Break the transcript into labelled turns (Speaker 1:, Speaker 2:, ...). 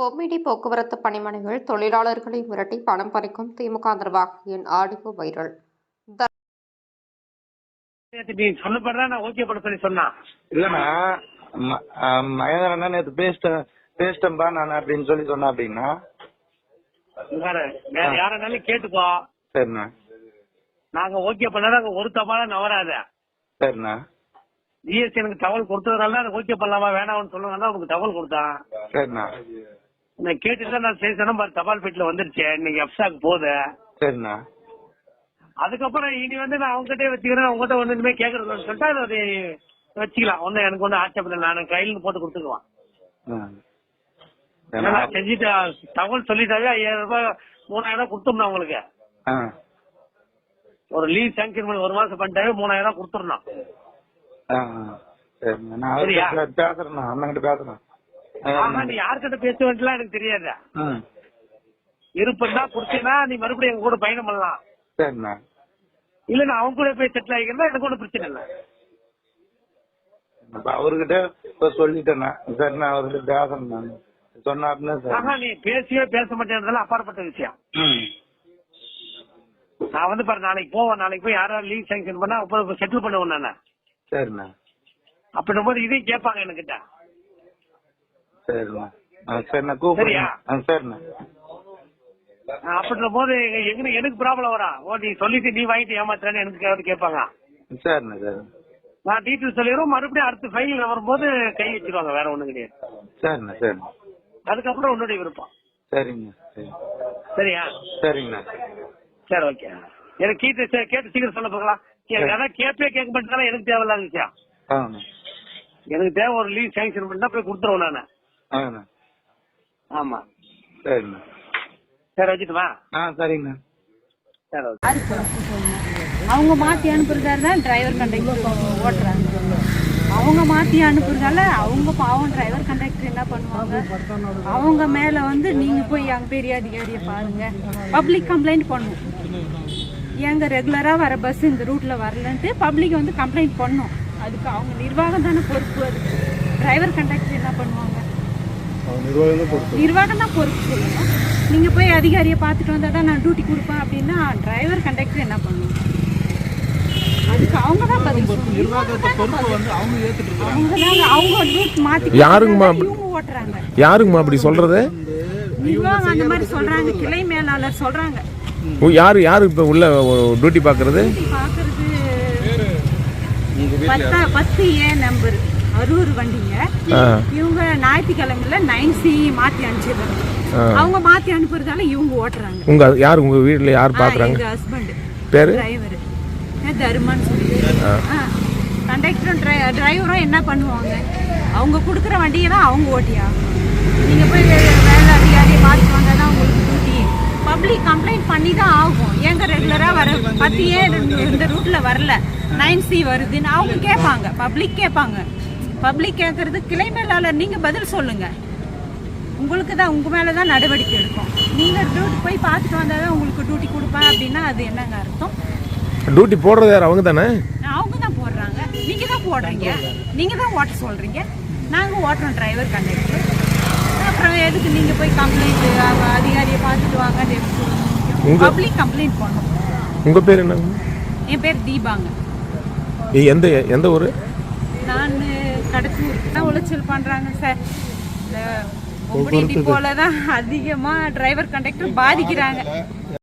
Speaker 1: பொம்மிடி போக்குவரத்து பணிமனைகள் தொழிலாளர்களை மிரட்டி பணம் பறிக்கும் திமுக நிர்வாகியின் ஆடியோ வைரல்.
Speaker 2: நீ சொன்னப்பதான் நான் ஓகே பண்ண சொல்லி
Speaker 3: ம- ஆ, மகேந்திரன் அண்ணா நேத்து பேசிட்டேன் பேசிட்டேன்பா நான் அப்படின்னு சொல்லி சொன்னா அப்படின்னா.
Speaker 2: வேற யாரனாலும் கேட்டுக்கோ.
Speaker 3: சரிண்ணா.
Speaker 2: நாங்க ஓகே பண்ணா அங்க ஒரு தபால நவராத
Speaker 3: சரிண்ணா.
Speaker 2: ஜிஎஸ்டி எனக்கு தகவல் கொடுத்ததுனால தான் ஓகே பண்ணலாமா வேணாம்னு சொல்லுவாங்க உனக்கு தகவல் கொடுத்தான்.
Speaker 3: சரிண்ணா.
Speaker 2: நான் கேட்டுட்டு தான் நான் சரி சொன்ன பாரு தபால் பெட்டில வந்துருச்சு. இன்னைக்கு எப்சாக்கு போகுது
Speaker 3: சரிண்ணா.
Speaker 2: அதுக்கப்புறம் இனி வந்து நான் அவங்ககிட்டயே வச்சுக்கிறேன். அவங்ககிட்ட ஒண்ணு இனிமே கேக்குறதுன்னு சொல்லிட்டு அதை வச்சுக்கலாம். ஒன்னும் எனக்கு ஒன்றும் ஆட்சேபம் இல்லை. நான் கையில போட்டு கொடுத்துக்குவான் செஞ்சுட்டு தகவல் சொல்லிட்டாவே ஐயாயிரம் ரூபாய் மூணாயிரம் ரூபாய் கொடுத்தோம்னா உங்களுக்கு ஒரு லீவ் சாங்ஷன் பண்ணி ஒரு மாசம் பண்ணிட்டாவே மூணாயிரம் ரூபாய் கொடுத்துடணும்?
Speaker 3: அவர்கிட்ட பேசுறேண்ணா. அண்ணன்கிட்ட பேசுறேன்.
Speaker 2: ஆமா நீ யார்கிட்ட பேசுவேன்ட்டுலாம் எனக்கு தெரியாது. இருப்பா குடுத்தீங்கன்னா நீ மறுபடியும் எங்க கூட பயணம் பண்ணலாம்.
Speaker 3: சரிண்ணா.
Speaker 2: இல்ல நான் அவங்க கூட போய் செட்டில் ஆகிக்கிறதா எனக்கு ஒன்றும் பிரச்சனை இல்லை.
Speaker 3: அவர்கிட்ட இப்ப சொல்லிட்டேண்ணா. சரிண்ணா அவர்கிட்ட பேசுறேன் நான் சரி.
Speaker 2: நீ பேசியே பேச மாட்டேன்றதெல்லாம் அப்பாற்பட்ட விஷயம். நான் வந்து பாரு நாளைக்கு போவேன் நாளைக்கு போய் யாராவது லீவ் சாங்ஷன் பண்ணா அப்ப செட்டில் பண்ணுவேன் நானு.
Speaker 3: சரிண்ணா.
Speaker 2: அப்படின்னும் போது இதையும் கேட்பாங்க என்கிட்ட
Speaker 3: சரிண்ணா சரிண்ணா ஆ சரிண்ணா.
Speaker 2: அப்படின்னும் போது எங்க எனக்கு ப்ராப்ளம் வரா ஓ நீ சொல்லிட்டு நீ வாங்கிட்டு ஏமாத்துறான்னு எனக்கு கேட்பாங்க
Speaker 3: சரிண்ணா சரிண்ணா
Speaker 2: நான் டீட்டெயில் சொல்லிடுறோம் மறுபடியும் அடுத்த ஃபைல் வரும்போது கை வச்சிருவாங்க வேற ஒண்ணு கிடையாது.
Speaker 3: சரிண்ணா சரிண்ணா.
Speaker 2: அதுக்கப்புறம் உன்னுடைய விருப்பம்.
Speaker 3: சரிங்கண்ணா சரி.
Speaker 2: சரியா?
Speaker 3: சரிங்கண்ணா.
Speaker 2: சரி ஓகே எனக்கு கேட்டு சரி, கேட்டு சீக்கிரம் சொல்ல போகலாம் அதான் கேப்பே கேட்க மாட்டேங்கிறா எனக்கு தேவையில்லாத விஷயம். எனக்கு தேவை ஒரு லீவ் சாங்ஷன் பண்ணா போய் கொடுத்துருவேன் நானு. ஆமா.
Speaker 3: சரிண்ணா
Speaker 2: சரி வச்சுட்டுமா
Speaker 3: ஆ சரிங்கண்ணா
Speaker 2: சரி
Speaker 4: அவங்க மாத்தி அனுப்புறதா தான் டிரைவர் கண்டக்டர் ஓட்டுறாங்க. அவங்க மாத்தி அனுப்புறதால அவங்க பாவம் டிரைவர் கண்டக்டர் என்ன பண்ணுவாங்க? அவங்க மேல வந்து நீங்க போய் அங்க பெரிய அதிகாரியை பாருங்க. பப்ளிக் கம்ப்ளைண்ட் பண்ணும். எங்க ரெகுலரா வர பஸ் இந்த ரூட்ல வரலன்ட்டு பப்ளிக் வந்து கம்ப்ளைண்ட் பண்ணும். அதுக்கு அவங்க நிர்வாகம் தானே பொறுப்பு அதுக்கு டிரைவர் கண்டக்டர் என்ன பண்ணுவாங்க? நிர்வாகம் தான் பொறுப்பு. சொல்லணும். நீங்க போய் அதிகாரியை பார்த்துட்டு வந்தா தான் நான் டியூட்டி கொடுப்பேன் அப்படின்னா டிரைவர் கண்டக்டர் என்ன பண்ணுவாங்க? அதுக்கு அவங்க தான் பதில்
Speaker 5: யாருங்கம்மா யாருங்கம்மா அப்படி சொல்றது?
Speaker 4: நிர்வாகம் அந்த மாதிரி சொல்றாங்க. கிளை மேலாளர் சொல்றாங்க.
Speaker 5: ஓ, யாரு யாரு இப்ப உள்ள டியூட்டி பாக்குறது
Speaker 4: பாக்குறது பத்தா பத்து ஏ நம்பர் அரூர் வண்டிங்க. இவங்க ஞாயிற்றுக்கிழமையில நைன் சி மாத்தி அனுப்பிச்சிடுறாங்க. அவங்க மாத்தி அனுப்புறதால இவங்க ஓட்டுறாங்க.
Speaker 5: உங்க யார்? உங்க வீட்ல யார் பாக்குறாங்க?
Speaker 4: ஹஸ்பண்ட்
Speaker 5: பேரு?
Speaker 4: டிரைவர் தருமான்னு சொல்லி கண்டக்டரும் டிரைவரும் என்ன பண்ணுவாங்க? அவங்க கொடுக்குற வண்டியை தான் அவங்க ஓட்டியா? நீங்க போய் வேலை அதிகாரியை பார்த்து வந்தா தான் உங்களுக்கு டியூட்டி பப்ளிக் கம்ப்ளைண்ட் பண்ணி தான் ஆகும். எங்க ரெகுலரா வர பத்து ஏன் இந்த ரூட்ல வரல. நைன் சி வருதுன்னு அவங்க கேட்பாங்க. பப்ளிக் கேட்பாங்க. பப்ளிக் கேட்கறது கிளை மேலாளர் நீங்க பதில் சொல்லுங்க. உங்களுக்கு தான் உங்க மேல தான் நடவடிக்கை எடுக்கும். நீங்க டியூட்டி போய் பார்த்துட்டு வந்தா தான் உங்களுக்கு டியூட்டி கொடுப்பேன் அப்படின்னா அது என்னங்க அர்த்தம்?
Speaker 5: டியூட்டி போடுறது யார்? அவங்க தானே?
Speaker 4: அவங்க தான் போடுறாங்க. நீங்க தான் போடுறீங்க. நீங்க தான் ஓட்ட சொல்றீங்க. நாங்க ஓட்டுறோம் டிரைவர் கண்டக்டர் அப்புறம் எதுக்கு நீங்க போய் கம்ப்ளைண்ட் அதிகாரியை பார்த்துட்டு வாங்க
Speaker 5: உங்க-
Speaker 4: பப்ளிக் கம்ப்ளைண்ட் பண்ணும்.
Speaker 5: உங்க பேர் என்னங்க?
Speaker 4: என் பேர் தீபாங்க.
Speaker 5: எந்த எந்த ஊரு?
Speaker 4: கடத்தூர் தான் உளைச்சல் பண்றாங்க சார் இந்த பொம்படி டிப்போல தான் அதிகமா டிரைவர் கண்டக்டர் பாதிக்கிறாங்க.